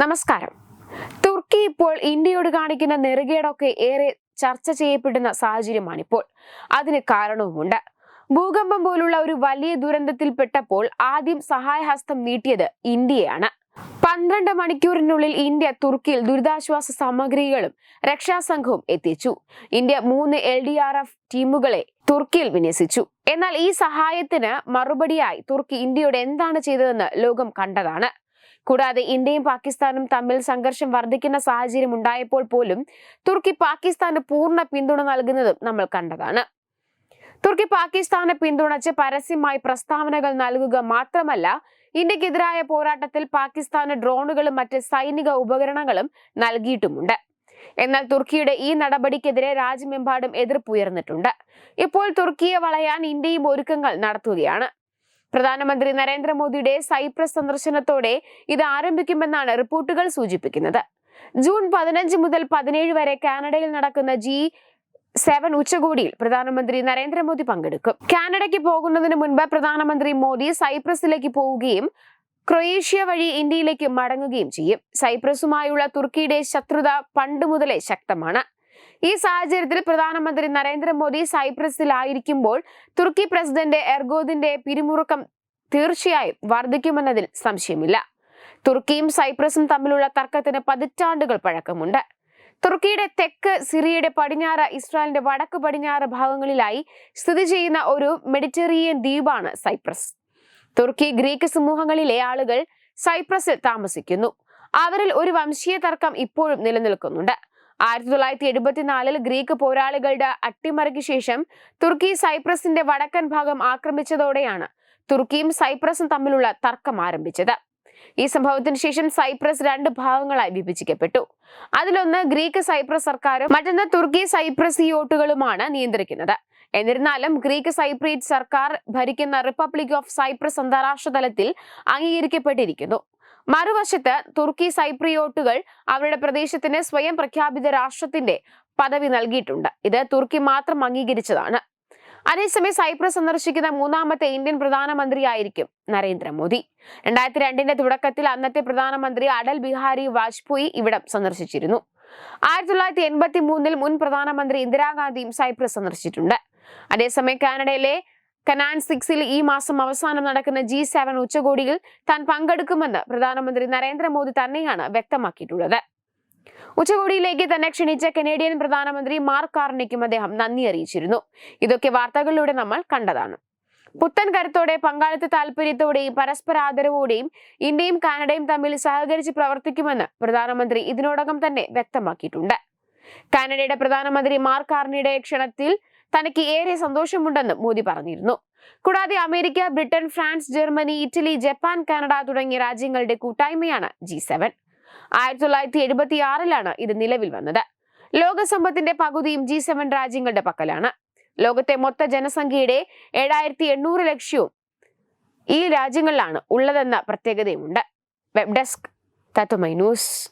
നമസ്കാരം. തുർക്കി ഇപ്പോൾ ഇന്ത്യയോട് കാണിക്കുന്ന നെറുകേടൊക്കെ ഏറെ ചർച്ച ചെയ്യപ്പെടുന്ന സാഹചര്യമാണിപ്പോൾ. അതിന് കാരണവുമുണ്ട്. ഭൂകമ്പം പോലുള്ള ഒരു വലിയ ദുരന്തത്തിൽപ്പെട്ടപ്പോൾ ആദ്യം സഹായഹസ്തം നീട്ടിയത് ഇന്ത്യയാണ്. പന്ത്രണ്ട് മണിക്കൂറിനുള്ളിൽ ഇന്ത്യ തുർക്കിയിൽ ദുരിതാശ്വാസ സാമഗ്രികളും രക്ഷാസംഘവും എത്തിച്ചു. ഇന്ത്യ മൂന്ന് എൽ ഡി ആർ എഫ് ടീമുകളെ തുർക്കിയിൽ വിന്യസിച്ചു. എന്നാൽ ഈ സഹായത്തിന് മറുപടിയായി തുർക്കി ഇന്ത്യയോട് എന്താണ് ചെയ്തതെന്ന് ലോകം കണ്ടതാണ്. കൂടാതെ ഇന്ത്യയും പാകിസ്ഥാനും തമ്മിൽ സംഘർഷം വർദ്ധിക്കുന്ന സാഹചര്യം ഉണ്ടായപ്പോൾ പോലും തുർക്കി പാകിസ്ഥാന് പൂർണ പിന്തുണ നൽകുന്നതും നമ്മൾ കണ്ടതാണ്. തുർക്കി പാകിസ്ഥാനെ പിന്തുണച്ച് പരസ്യമായി പ്രസ്താവനകൾ നൽകുക മാത്രമല്ല ഇന്ത്യക്കെതിരായ പോരാട്ടത്തിൽ പാകിസ്ഥാന് ഡ്രോണുകളും മറ്റ് സൈനിക ഉപകരണങ്ങളും നൽകിയിട്ടുമുണ്ട്. എന്നാൽ തുർക്കിയുടെ ഈ നടപടിക്കെതിരെ രാജ്യമെമ്പാടും എതിർപ്പ് ഉയർന്നിട്ടുണ്ട്. ഇപ്പോൾ തുർക്കിയെ വളയാൻ ഇന്ത്യയും ഒരുക്കങ്ങൾ നടത്തുകയാണ്. പ്രധാനമന്ത്രി നരേന്ദ്രമോദിയുടെ സൈപ്രസ് സന്ദർശനത്തോടെ ഇത് ആരംഭിക്കുമെന്നാണ് റിപ്പോർട്ടുകൾ സൂചിപ്പിക്കുന്നത്. ജൂൺ പതിനഞ്ച് മുതൽ പതിനേഴ് വരെ കാനഡയിൽ നടക്കുന്ന ജി സെവൻ ഉച്ചകോടിയിൽ പ്രധാനമന്ത്രി നരേന്ദ്രമോദി പങ്കെടുക്കും. കാനഡയ്ക്ക് പോകുന്നതിന് മുൻപ് പ്രധാനമന്ത്രി മോദി സൈപ്രസിലേക്ക് പോവുകയും ക്രൊയേഷ്യ വഴി ഇന്ത്യയിലേക്ക് മടങ്ങുകയും ചെയ്യും. സൈപ്രസുമായുള്ള തുർക്കിയുടെ ശത്രുത പണ്ട് മുതലേ ശക്തമാണ്. ഈ സാഹചര്യത്തിൽ പ്രധാനമന്ത്രി നരേന്ദ്രമോദി സൈപ്രസിലായിരിക്കുമ്പോൾ തുർക്കി പ്രസിഡന്റ് എർഗോദിന്റെ പിരിമുറുക്കം തീർച്ചയായും വർദ്ധിക്കുമെന്നതിൽ സംശയമില്ല. തുർക്കിയും സൈപ്രസും തമ്മിലുള്ള തർക്കത്തിന് പതിറ്റാണ്ടുകൾ പഴക്കമുണ്ട്. തുർക്കിയുടെ തെക്ക് സിറിയയുടെ പടിഞ്ഞാറ് ഇസ്രായേലിന്റെ വടക്ക് പടിഞ്ഞാറ് ഭാഗങ്ങളിലായി സ്ഥിതി ചെയ്യുന്ന ഒരു മെഡിറ്ററേനിയൻ ദ്വീപാണ് സൈപ്രസ്. തുർക്കി ഗ്രീക്ക് സമൂഹങ്ങളിലെ ആളുകൾ സൈപ്രസിൽ താമസിക്കുന്നു. അവരിൽ ഒരു വംശീയ തർക്കം ഇപ്പോഴും നിലനിൽക്കുന്നുണ്ട്. ആയിരത്തി തൊള്ളായിരത്തി എഴുപത്തിനാലിൽ ഗ്രീക്ക് പോരാളികളുടെ അട്ടിമറിക്ക് ശേഷം തുർക്കി സൈപ്രസിന്റെ വടക്കൻ ഭാഗം ആക്രമിച്ചതോടെയാണ് തുർക്കിയും സൈപ്രസും തമ്മിലുള്ള തർക്കം ആരംഭിച്ചത്. ഈ സംഭവത്തിന് ശേഷം സൈപ്രസ് രണ്ട് ഭാഗങ്ങളായി വിഭജിക്കപ്പെട്ടു. അതിലൊന്ന് ഗ്രീക്ക് സൈപ്രസ് സർക്കാരും മറ്റൊന്ന് തുർക്കി സൈപ്രസിയോട്ടുകളുമാണ് നിയന്ത്രിക്കുന്നത്. എന്നിരുന്നാലും ഗ്രീക്ക് സൈപ്രീറ്റ് സർക്കാർ ഭരിക്കുന്ന റിപ്പബ്ലിക് ഓഫ് സൈപ്രസ് അന്താരാഷ്ട്ര തലത്തിൽ അംഗീകരിക്കപ്പെട്ടിരിക്കുന്നു. മറുവശത്ത് തുർക്കി സൈപ്രിയോട്ടുകൾ അവരുടെ പ്രദേശത്തിന് സ്വയം പ്രഖ്യാപിത രാഷ്ട്രത്തിന്റെ പദവി നൽകിയിട്ടുണ്ട്. ഇത് തുർക്കി മാത്രം അംഗീകരിച്ചതാണ്. അതേസമയം സൈപ്രസ് സന്ദർശിക്കുന്ന മൂന്നാമത്തെ ഇന്ത്യൻ പ്രധാനമന്ത്രിയായിരിക്കും നരേന്ദ്രമോദി. രണ്ടായിരത്തി രണ്ടിന്റെ തുടക്കത്തിൽ അന്നത്തെ പ്രധാനമന്ത്രി അടൽ ബിഹാരി വാജ്പേയി ഇവിടം സന്ദർശിച്ചിരുന്നു. ആയിരത്തി തൊള്ളായിരത്തി എൺപത്തി മൂന്നിൽ മുൻ പ്രധാനമന്ത്രി ഇന്ദിരാഗാന്ധിയും സൈപ്രസ് സന്ദർശിച്ചിട്ടുണ്ട്. അതേസമയം കാനഡയിലെ കനാൻ സിക്സിൽ ഈ മാസം അവസാനം നടക്കുന്ന ജി സെവൻ ഉച്ചകോടിയിൽ താൻ പങ്കെടുക്കുമെന്ന് പ്രധാനമന്ത്രി നരേന്ദ്രമോദി തന്നെയാണ് വ്യക്തമാക്കിയിട്ടുള്ളത്. ഉച്ചകോടിയിലേക്ക് തന്നെ ക്ഷണിച്ച കനേഡിയൻ പ്രധാനമന്ത്രി മാർക്ക് കാർണിക്കും അദ്ദേഹം നന്ദി അറിയിച്ചിരുന്നു. ഇതൊക്കെ വാർത്തകളിലൂടെ നമ്മൾ കണ്ടതാണ്. പുത്തൻ കരുത്തോടെ പങ്കാളിത്ത താല്പര്യത്തോടെയും പരസ്പര ആദരവോടെയും ഇന്ത്യയും കാനഡയും തമ്മിൽ സഹകരിച്ച് പ്രവർത്തിക്കുമെന്ന് പ്രധാനമന്ത്രി ഇതിനോടകം തന്നെ വ്യക്തമാക്കിയിട്ടുണ്ട്. കാനഡയുടെ പ്രധാനമന്ത്രി മാർക്ക് കാർണിയുടെ ക്ഷണത്തിൽ തനിക്ക് ഏറെ സന്തോഷമുണ്ടെന്ന് മോദി പറഞ്ഞിരുന്നു. കൂടാതെ America Britain France Germany Italy Japan Canada തുടങ്ങിയ രാജ്യങ്ങളുടെ കൂട്ടായ്മയാണ് ജി സെവൻ. ആയിരത്തി തൊള്ളായിരത്തി എഴുപത്തി ആറിലാണ് ഇത് നിലവിൽ വന്നത്. ലോകസമ്പത്തിന്റെ പകുതിയും ജി സെവൻ രാജ്യങ്ങളുടെ പക്കലാണ്. ലോകത്തെ മൊത്ത ജനസംഖ്യയുടെ ഏഴായിരത്തി എണ്ണൂറ് ലക്ഷ്യവും ഈ രാജ്യങ്ങളിലാണ് ഉള്ളതെന്ന പ്രത്യേകതയുമുണ്ട്. Web desk Tatvamayi news.